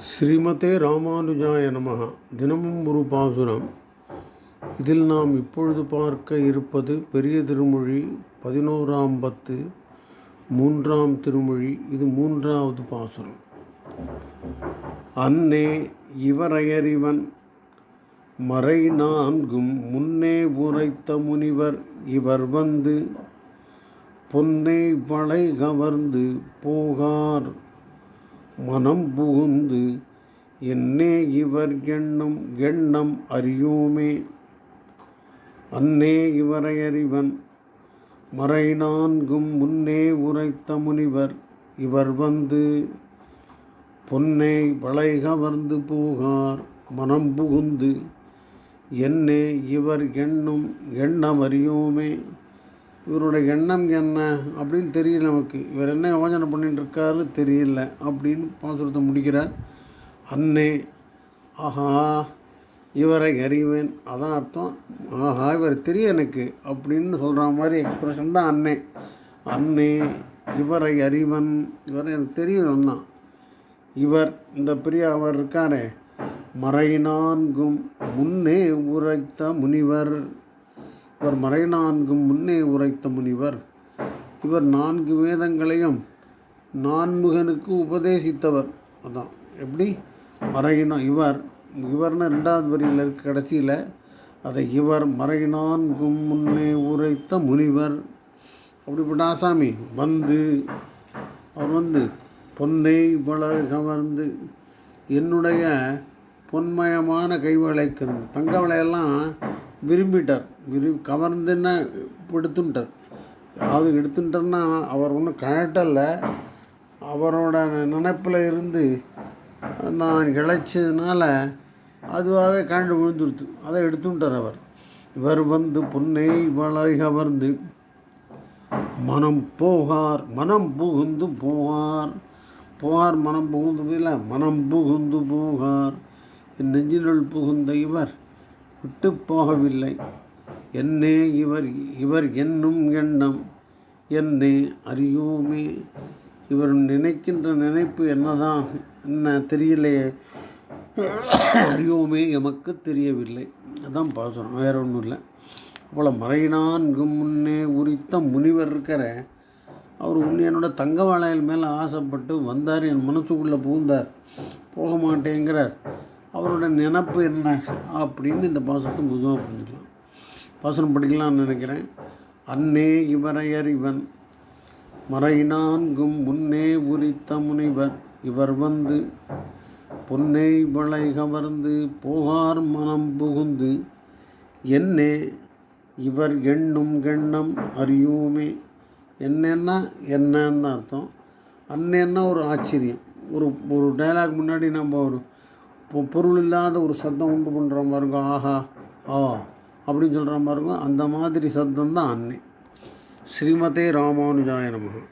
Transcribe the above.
ஸ்ரீமதே ராமானுஜாய நமஹ. தினமும் ஒரு பாசுரம். இதில் நாம் இப்பொழுது பார்க்க இருப்பது பெரிய திருமொழி பதினோராம் பத்து மூன்றாம் திருமொழி இது மூன்றாவது பாசுரம். அன்னே இவரையறிவன் மறை நான்கும் முன்னே உரைத்த முனிவர் இவர் வந்து பொன்னை வளை கவர்ந்து போகார். மனம் புகுந்து என்னே இவர் எண்ணம் எண்ணம் அறியோமே. அன்னே இவரை அறிவன் மறை நான்கும் முன்னே உரைத்த முனிவர் இவர் வந்து பொன்னை வளை கவர்ந்து போகார் மனம் புகுந்து என்னே இவர் எண்ணும் எண்ணம் அறியோமே. இவருடைய எண்ணம் என்ன அப்படின்னு தெரியல நமக்கு. இவர் என்ன யோஜனை பண்ணிட்டு இருக்காரு தெரியல அப்படின்னு பாசுரத்தை முடிக்கிறார். அன்னே ஆஹா இவரை அறிவேன். அதான் அர்த்தம். ஆஹா இவர் தெரியும் எனக்கு அப்படின்னு சொல்கிற மாதிரி எக்ஸ்பிரஷன் தான் அண்ணே. அன்னே இவரை அறிவன். இவரை எனக்கு தெரியும் தான். இவர் இந்த பெரிய அவர் இருக்காரே. மறை நான்கும் முன்னே உரைத்த முனிவர். இவர் மறை நான்கும் முன்னே உரைத்த முனிவர். இவர் நான்கு வேதங்களையும் நான்முகனுக்கு உபதேசித்தவர். அதான். எப்படி? மறையினா இவர். இவர்னு ரெண்டாவது வரியில் இருக்க கடைசியில். அதை இவர் மறை நான்கும் முன்னே உரைத்த முனிவர். அப்படிப்பட்ட ஆசாமி வந்து அவர் வந்து பொன்னை வளர் கவர்ந்து என்னுடைய பொன்மயமான கைவளைக்கு தங்க வளையெல்லாம் விரும்பிட்டார். விரும்பி கவர்ந்துன்னா எடுத்துட்டார். அதாவது எடுத்துட்டார்னா அவர் ஒன்றும் கழட்டலை. அவரோட நினைப்பில் இருந்து நான் கிளைச்சதுனால அதுவாகவே கழண்டு விழுந்துருத்து அதை எடுத்துட்டார் அவர். இவர் வந்து பொன்னை வளை கவர்ந்து மனம் போகார். மனம் புகுந்து போகார். போகார் மனம் புகுந்து இல்லை மனம் புகுந்து போகார். என் நெஞ்சினுள் புகுந்த இவர் விட்டு போகவில்லை. என்னே இவர் இவர் என்னும் எண்ணம் என்னே அறியோமே. இவர் நினைக்கின்ற நினைப்பு என்னதான் என்ன தெரியலையே அறியோமே எமக்கு தெரியவில்லை. அதான் பாசுரம் வேற ஒன்றும் இல்லை. போல் மறைநான்கு முன்னே உரித்த முனிவர் இருக்கிற அவர் உன்னை என்னோட தங்க வாழையில் மேலே ஆசைப்பட்டு வந்தார். என் மனசுக்குள்ளே புகுந்தார். போக மாட்டேங்கிறார். அவரோட நினப்பு என்ன அப்படின்னு இந்த பாசத்தை புதுவாக புரிஞ்சுக்கலாம். பாசனம் படிக்கலாம்னு நினைக்கிறேன். அன்னே இவரை அறிவன். மறை நான்கும் முன்னே உரித்த முனைவர் இவர் வந்து பொன்னை வளை கவர்ந்து போகார் மனம் புகுந்து என்னே இவர் எண்ணும் எண்ணம் அறியுமே. என்னன்னா என்னன்னு அர்த்தம். அன்னென்ன ஒரு ஆச்சரியம். ஒரு ஒரு டைலாக் முன்னாடி நம்ம ஒரு பொருள் இல்லாத ஒரு சத்தம் உண்டு பண்ணுற பாருங்க ஆஹா ஆ அப்படின்னு சொல்கிற பாருங்க அந்த மாதிரி சத்தம் தான் அன்னை. ஸ்ரீமதே ராமானுஜாய நமகா